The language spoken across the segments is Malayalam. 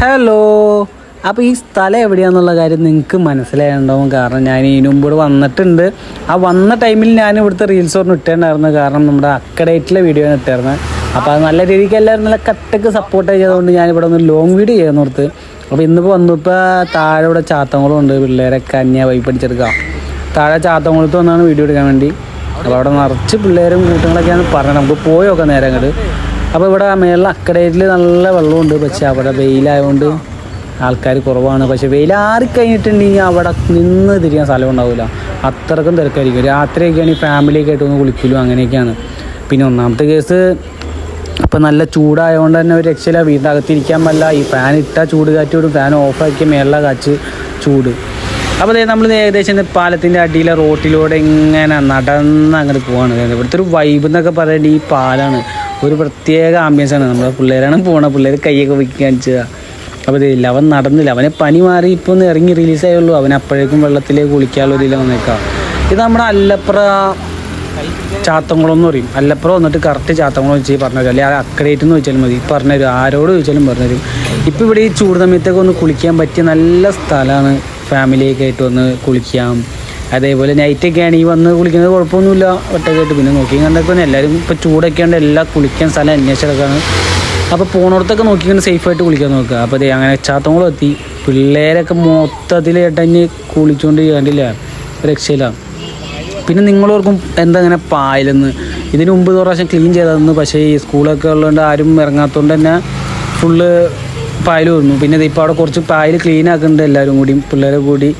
ഹലോ അപ്പോൾ ഈ സ്ഥലം എവിടെയാണെന്നുള്ള കാര്യം നിങ്ങൾക്ക് മനസ്സിലായിട്ടുണ്ടാവും കാരണം ഞാൻ ഇതിനു വന്നിട്ടുണ്ട്. ആ വന്ന ടൈമിൽ ഞാൻ ഇവിടുത്തെ റീൽസ് ഒന്നും ഇട്ടേണ്ടായിരുന്നു. കാരണം നമ്മുടെ അക്കഡേറ്റിലെ വീഡിയോ ആണ് ഇട്ടായിരുന്നത് അപ്പോൾ അത് നല്ല രീതിക്ക് എല്ലാവരും നല്ല കട്ടക്ക് സപ്പോർട്ട് ചെയ്തതുകൊണ്ട് ഞാൻ ഇവിടെ ഒന്ന് ലോങ് വീഡിയോ ചെയ്യാൻ ഓർത്ത്. അപ്പോൾ ഇന്നിപ്പോൾ വന്നപ്പോൾ താഴെ ഇവിടെ ചാത്തങ്ങളും ഉണ്ട്. പിള്ളേരൊക്കെ അന്യ വൈ പഠിച്ചെടുക്കാം. താഴെ ചാത്തങ്കുളത്ത് വന്നാണ് വീഡിയോ എടുക്കാൻ വേണ്ടി. അപ്പോൾ അവിടെ നിറച്ച് പിള്ളേരും കൂട്ടങ്ങളൊക്കെയാണ് പറഞ്ഞത്. നമുക്ക് പോയി നോക്കാം നേരെ അങ്ങോട്ട് അപ്പോൾ ഇവിടെ മേളിൽ അക്കടയിൽ നല്ല വെള്ളമുണ്ട്. പക്ഷെ അവിടെ വെയിലായതുകൊണ്ട് ആൾക്കാർ കുറവാണ്. പക്ഷെ വെയിലാറി കഴിഞ്ഞിട്ടുണ്ടെങ്കിൽ അവിടെ നിന്ന് തിരിയാൻ സ്ഥലം ഉണ്ടാവില്ല അത്രക്കും തിരക്കായിരിക്കും. രാത്രിയൊക്കെയാണെങ്കിൽ ഫാമിലിയൊക്കെ ആയിട്ട് ഒന്ന് കുളിക്കലും അങ്ങനെയൊക്കെയാണ്. പിന്നെ ഒന്നാമത്തെ കേസ് ഇപ്പം നല്ല ചൂടായതുകൊണ്ട് തന്നെ ഒരു രക്ഷയില്ല. വീട്ടിന്റെ അകത്തിരിക്കാൻ പറ്റില്ല. ഈ ഫാൻ ഇട്ടാൽ ചൂട് കാറ്റ് വിടും. ഫാൻ ഓഫാക്കി മേളിലെ കാച്ച് ചൂട്. അപ്പോൾ അതായത് നമ്മൾ ഏകദേശം പാലത്തിന്റെ അടിയിലെ റോട്ടിലൂടെ ഇങ്ങനെ നടന്ന് അങ്ങോട്ട് പോവാണ്. ഇവിടുത്തെ ഒരു വൈബ് എന്നൊക്കെ പറയുന്നത് ഈ പാലാണ്. ഒരു പ്രത്യേക ആംബിയൻസ് ആണ്. നമ്മുടെ പിള്ളേരാണ് പോണ പിള്ളേർ കൈയൊക്കെ വയ്ക്കി കാണിച്ചത്. അപ്പോൾ ഇതില്ല അവൻ നടന്നില്ല. അവനെ പനി മാറി ഇപ്പോൾ ഒന്ന് ഇറങ്ങി റിലീസായുള്ളൂ അവൻ അപ്പോഴേക്കും വെള്ളത്തിലേക്ക് കുളിക്കാനുള്ള ഇതിൽ വന്നേക്കാം ഇത് നമ്മുടെ അല്ലപ്ര ചാത്തങ്കുളം എന്ന് പറയും. അല്ലപ്പുറം വന്നിട്ട് കറക്റ്റ് ചാത്തങ്കുളം വെച്ച് പറഞ്ഞു തരും. അല്ലെങ്കിൽ അക്കഡേറ്റ് എന്ന് വെച്ചാലും മതി. പറഞ്ഞു തരും. ആരോട് ചോദിച്ചാലും പറഞ്ഞു തരും. ഇപ്പോൾ ഇവിടെ ഈ ചൂട് സമയത്തൊക്കെ ഒന്ന് കുളിക്കാൻ പറ്റിയ നല്ല സ്ഥലമാണ്. ഫാമിലിയൊക്കെ ആയിട്ട് വന്ന് കുളിക്കാം. അതേപോലെ നൈറ്റൊക്കെ ആണെങ്കിൽ വന്ന് കുളിക്കുന്നത് കുഴപ്പമൊന്നുമില്ല. ഒറ്റക്കായിട്ട് പിന്നെ നോക്കി കണ്ടൊക്കെ എല്ലാവരും ഇപ്പോൾ ചൂടൊക്കെ ഉണ്ട് എല്ലാം കുളിക്കാൻ സ്ഥലം അന്വേഷിച്ചെടുക്കാണ് അപ്പോൾ പോണോടത്തൊക്കെ നോക്കിക്കൊണ്ട് സേഫായിട്ട് കുളിക്കാൻ നോക്കുക. അപ്പോൾ ദേ അങ്ങനെ ചാത്തങ്കുളം എത്തി. പിള്ളേരൊക്കെ മൊത്തത്തിൽ ഏട്ടഞ്ഞ് കുളിച്ചുകൊണ്ട് കണ്ടില്ല രക്ഷയില്ല. പിന്നെ നിങ്ങളോർക്കും എന്താ അങ്ങനെ പായലെന്ന്? ഇതിന് മുമ്പ് പ്രാവശ്യം ക്ലീൻ ചെയ്തതെന്ന്. പക്ഷേ ഈ സ്കൂളൊക്കെ ഉള്ളതുകൊണ്ട് ആരും ഇറങ്ങാത്തതുകൊണ്ട് തന്നെ ഫുള്ള് പായൽ വന്നു. പിന്നെ ഇപ്പോൾ അവിടെ കുറച്ച് പായൽ ക്ലീൻ ആക്കുന്നുണ്ട് എല്ലാവരും കൂടി പിള്ളേരെ കൂടി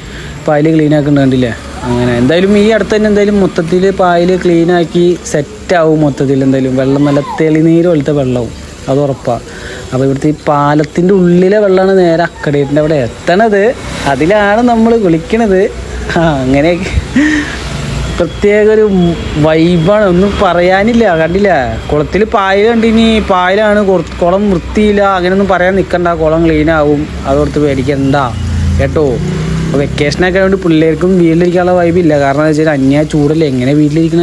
പായൽ ക്ലീൻ ആക്കുന്നുണ്ട് കണ്ടില്ലേ? അങ്ങനെ. എന്തായാലും ഈ അടുത്ത് തന്നെ എന്തായാലും മൊത്തത്തിൽ പായൽ ക്ലീൻ ആക്കി സെറ്റ് ആവും മൊത്തത്തിൽ എന്തായാലും. വെള്ളം നല്ല തെളിനീര് പോലത്തെ വെള്ളവും. അത് ഉറപ്പാണ് അപ്പോൾ ഇവിടുത്തെ ഈ പാലത്തിന്റെ ഉള്ളിലെ വെള്ളമാണ് നേരെ അക്കടേറ്റിന്റെ അവിടെ എത്തണത്. അതിലാണ് നമ്മൾ കുളിക്കണത് ആ അങ്ങനെയൊക്കെ. പ്രത്യേക ഒരു വൈബാണ്. ഒന്നും പറയാനില്ല. കണ്ടില്ല? കുളത്തിൽ പായൽ കണ്ടിനി. പായലാണ്. കുളം വൃത്തിയില്ല. അങ്ങനെയൊന്നും പറയാൻ നിൽക്കണ്ട കുളം ക്ലീനാവും അതോർത്ത് പേടിക്കണ്ട. കേട്ടോ? അപ്പോൾ വെക്കേഷനൊക്കെ ആയതുകൊണ്ട് പിള്ളേർക്കും വീട്ടിലിരിക്കാനുള്ള വൈബില്ല കാരണം എന്താ വെച്ചാൽ അന്യ ചൂടല്ലേ? എങ്ങനെ വീട്ടിലിരിക്കണ?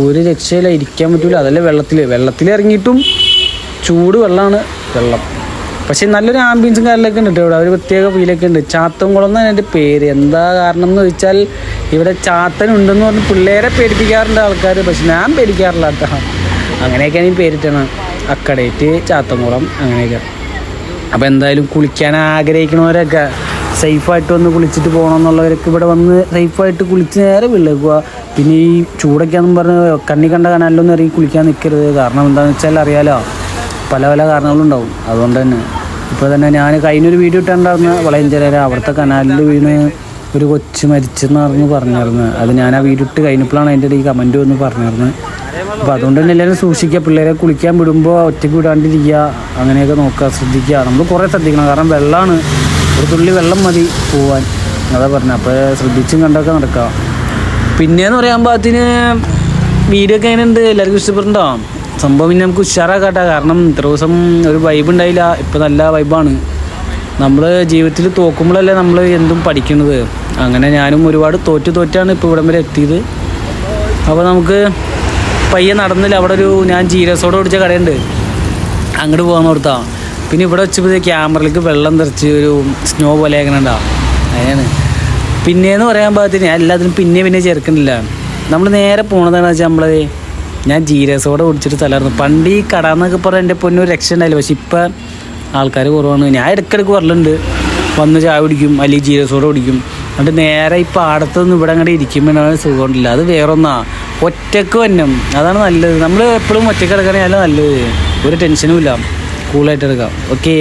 ഒരു രക്ഷയില്ല ഇരിക്കാൻ പറ്റൂല. അതല്ല വെള്ളത്തിൽ വെള്ളത്തിൽ ഇറങ്ങിയിട്ടും ചൂട് വെള്ളമാണ് വെള്ളം. പക്ഷെ നല്ലൊരു ആംബിയൻസും കാര്യങ്ങളൊക്കെ ഉണ്ട് ഇവിടെ. ഒരു പ്രത്യേക ഫീലൊക്കെ ഉണ്ട്. ചാത്തൻകുളം എന്നാണ് എന്റെ പേര്. എന്താ കാരണം എന്ന് വെച്ചാൽ ഇവിടെ ചാത്തൻ ഉണ്ടെന്ന് പറഞ്ഞ് പിള്ളേരെ പേടിപ്പിക്കാറുണ്ട് ആൾക്കാർ പക്ഷെ ഞാൻ പേടിക്കാറില്ല കേട്ടോ. അങ്ങനെയൊക്കെയാണ് ഈ പേരിട്ടാണ് അക്കടേറ്റ് ചാത്തൻകുളം അങ്ങനെയൊക്കെ. അപ്പോൾ എന്തായാലും കുളിക്കാൻ ആഗ്രഹിക്കണവരൊക്കെ സേഫായിട്ട് വന്ന് കുളിച്ചിട്ട് പോകണം എന്നുള്ളവരൊക്കെ ഇവിടെ വന്ന് സേഫായിട്ട് കുളിച്ച് നേരെ വിളിക്കുക പിന്നെ ഈ ചൂടൊക്കെയാണെന്ന് പറഞ്ഞ് കണ്ണി കണ്ട കനാലിലൊന്നും ഇറങ്ങി കുളിക്കാൻ നിൽക്കരുത് കാരണം എന്താണെന്ന് വെച്ചാൽ അറിയാലോ പല പല കാരണങ്ങളുണ്ടാവും. അതുകൊണ്ട് തന്നെ ഇപ്പോൾ തന്നെ ഞാൻ കഴിഞ്ഞൊരു വീഡിയോ ഇട്ടുണ്ടായിരുന്നു വളയഞ്ചേര അവിടുത്തെ കനാലിൽ വീണ് ഒരു കൊച്ച് മരിച്ചെന്ന് പറഞ്ഞ് പറഞ്ഞിരുന്നു. അത് ഞാൻ ആ വീഡിയോ ഇട്ട് കഴിഞ്ഞപ്പോഴാണ് അതിന്റെ ഈ കമന്റ് വന്ന് പറഞ്ഞിരുന്നത്. അപ്പോൾ അതുകൊണ്ട് തന്നെ എല്ലാവരും സൂക്ഷിക്കുക. പിള്ളേരെ കുളിക്കാൻ വിടുമ്പോൾ ഒറ്റയ്ക്ക് വിടാണ്ടിരിക്കുക. അങ്ങനെയൊക്കെ നോക്കുക ശ്രദ്ധിക്കുക. നമ്മൾ കുറേ ശ്രദ്ധിക്കണം. കാരണം വെള്ളമാണ് ഒരു തുള്ളി വെള്ളം മതി പോവാൻ. അതാ പറഞ്ഞത് അപ്പോൾ ശ്രദ്ധിച്ചും കണ്ടൊക്കെ നടക്കാം. പിന്നെയെന്ന് പറയുമ്പോൾ അതിന് വീഡിയോ ഒക്കെ അതിനെന്ത് എല്ലാവർക്കും ഇഷ്ടപ്പെടുന്നുണ്ടോ സംഭവം പിന്നെ നമുക്ക് ഉഷാറാക്കാട്ടെ. കാരണം ഇത്ര ദിവസം ഒരു വൈബ് ഉണ്ടായില്ല. ഇപ്പം നല്ല വൈബാണ് നമ്മൾ ജീവിതത്തിൽ തോക്കുമ്പോഴല്ലേ നമ്മൾ എന്തും പഠിക്കുന്നത്. അങ്ങനെ ഞാനും ഒരുപാട് തോറ്റ് തോറ്റാണ് ഇപ്പോൾ ഇവിടം വരെ എത്തിയത്. അപ്പോൾ നമുക്ക് പയ്യെ നടന്നില്ല. അവിടെ ഒരു ഞാൻ ജീരസോടെ ഓടിച്ച കടയുണ്ട്. അങ്ങോട്ട് പോകാൻ ഓർത്താ. പിന്നെ ഇവിടെ വെച്ചപ്പോൾ ക്യാമറയിലേക്ക് വെള്ളം തെറിച്ച് ഒരു സ്നോ പോലെ അങ്ങനെ ഉണ്ടാവും. അങ്ങനെയാണ് പിന്നെയെന്ന് പറയാൻ പാകത്തിന് ഞാൻ എല്ലാത്തിനും പിന്നെ പിന്നെ ചേർക്കുന്നില്ല. നമ്മൾ നേരെ പോണതാണ് വെച്ചാൽ നമ്മളത് ഞാൻ ജീരസോടെ ഓടിച്ചിട്ട് സ്ഥലമായിരുന്നു പണ്ട് ഈ കട എന്നൊക്കെ പറഞ്ഞാൽ എന്റെ പൊന്നൊരു രക്ഷ ഉണ്ടായില്ല. പക്ഷെ ഇപ്പം ആൾക്കാർ കുറവാണ്. ഞാൻ ഇടയ്ക്കിടയ്ക്ക് വരലുണ്ട്. വന്ന് ചായ കുടിക്കും അല്ലെങ്കിൽ ജീരസോടെ കുടിക്കും. എന്നിട്ട് നേരെ ഈ അടുത്തൊന്നും ഇവിടെ അങ്ങോട്ട് ഇരിക്കുമ്പോഴാണ് സുഖമുണ്ടില്ല. അത് വേറൊന്നാ. ഒറ്റയ്ക്ക് വന്നം അതാണ് നല്ലത്. നമ്മൾ എപ്പോഴും ഒറ്റയ്ക്ക് കിടക്കണേ നല്ലത്. ഒരു ടെൻഷനും ഇല്ല. കൂളായിട്ട് എടുക്കാം ഓക്കേ